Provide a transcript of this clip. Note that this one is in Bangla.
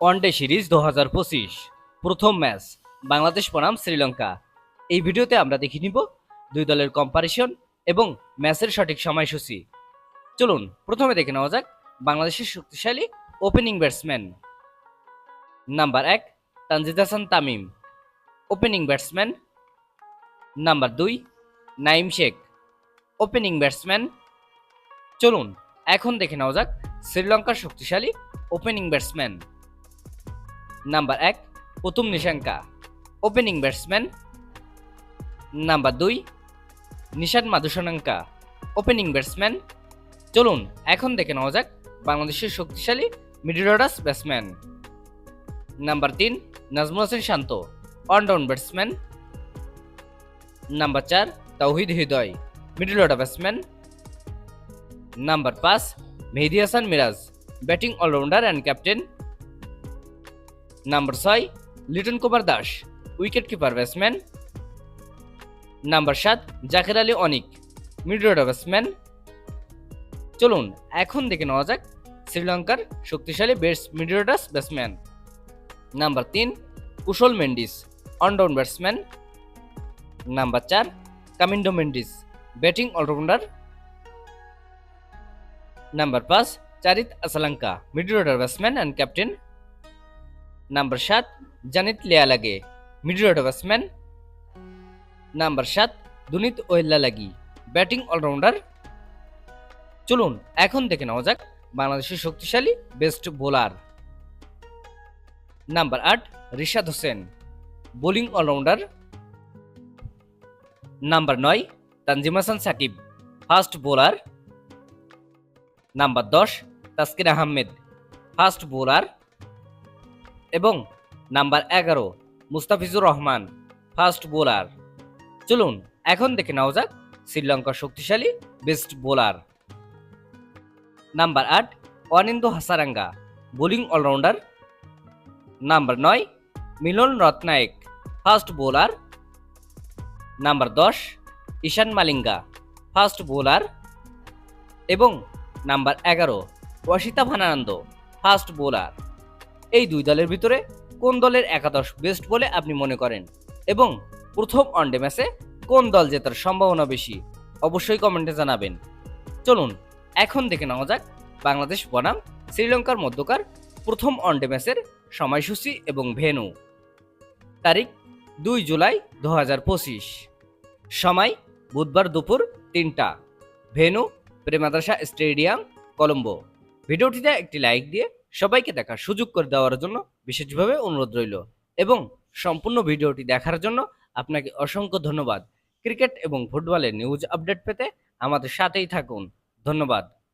ওয়ানডে সিরিজ দু হাজার পঁচিশ। প্রথম ম্যাচ, বাংলাদেশ বনাম শ্রীলঙ্কা। এই ভিডিওতে আমরা দেখে নিব দুই দলের কম্পারিশন এবং ম্যাচের সঠিক সময়সূচি। চলুন, প্রথমে দেখে নেওয়া যাক বাংলাদেশের শক্তিশালী ওপেনিং ব্যাটসম্যান নাম্বার এক, Tanzid Hasan Tamim. Opening batsman number দুই, নাইম শেখ। ওপেনিং ব্যাটসম্যান চলুন, এখন দেখে নেওয়া যাক শ্রীলঙ্কার শক্তিশালী ওপেনিং ব্যাটসম্যান নাম্বার এক, প্রথম নিশাঙ্কা ওপেনিং ব্যাটসম্যান নাম্বার দুই নিশাদ মাধুসনাঙ্কা ওপেনিং ব্যাটসম্যান চলুন, এখন দেখে নেওয়া যাক বাংলাদেশের শক্তিশালী মিডল অর্ডার ব্যাটসম্যান নাম্বার তিন, Najmul Hossain Shanto allround batsman number চার, Towhid Hridoy middle order batsman number পাঁচ, Mehedi Hasan Miraz batting allrounder and captain number ছয়, Liton Kumar Das, wicket keeper batsman. Number সাত, Jaker Ali Anik middle order batsman. চলুন, এখন দেখে নেওয়া যাক শ্রীলঙ্কার শক্তিশালী বেটস মিডল অর্ডার ব্যাটসম্যান। নাম্বার তিন, Kusal Mendis, one down batsman. Number চার, Kamindu Mendis, batting allrounder. Number পাঁচ, Charith Asalanka order batsman and captain number সাত, জানিত লিয়ালাগে মিডল অর্ডার ব্যাটসম্যান নাম্বার সাত, দুনিত ওহেল্লা লাগি। ব্যাটিং অলরাউন্ডার চলুন, এখন দেখে নেওয়া যাক বাংলাদেশের শক্তিশালী বেস্ট বোলার নাম্বার আট, Rishad Hossain. Bowling allrounder number নয়, Tanzim Hasan Sakib. Fast bowler number দশ তাসকিন আহমেদ। ফাস্ট বোলার এবং নাম্বার এগারো, মুস্তাফিজুর রহমান, ফাস্ট বোলার। চলুন, এখন দেখে নেওয়া যাক শ্রীলঙ্কার শক্তিশালী বেস্ট বোলার। নাম্বার আট, Wanindu Hasaranga, bowling allrounder. Number নয়, Milan Rathnayake, fast bowler. Number দশ, ঈশান মালিঙ্গা, ফাস্ট বোলার। এবং নাম্বার এগারো, ওয়াশিতা ভানানন্দ, ফাস্ট বোলার। এই দুই দলের ভিতরে কোন দলের একাদশ বেস্ট বলে আপনি মনে করেন? এবং প্রথম ওয়ানডে ম্যাচে কোন দল জেতার সম্ভাবনা বেশি? অবশ্যই কমেন্টে জানাবেন। চলুন, এখন দেখে নেওয়া যাক বাংলাদেশ বনাম শ্রীলঙ্কার মধ্যকার প্রথম ওয়ানডে ম্যাচের সময়সূচি এবং ভেনু তারিখ দুই জুলাই দু হাজার পঁচিশ। সময় বুধবার দুপুর তিনটা। Venue Premadasa stadium, Colombo. ভিডিওটিতে একটি লাইক দিয়ে সবাইকে দেখার সুযোগ করে দেওয়ার জন্য বিশেষভাবে অনুরোধ রইল। এবং সম্পূর্ণ ভিডিওটি দেখার জন্য আপনাকে অসংখ্য ধন্যবাদ। ক্রিকেট এবং ফুটবলের নিউজ আপডেট পেতে আমাদের সাথেই থাকুন। ধন্যবাদ।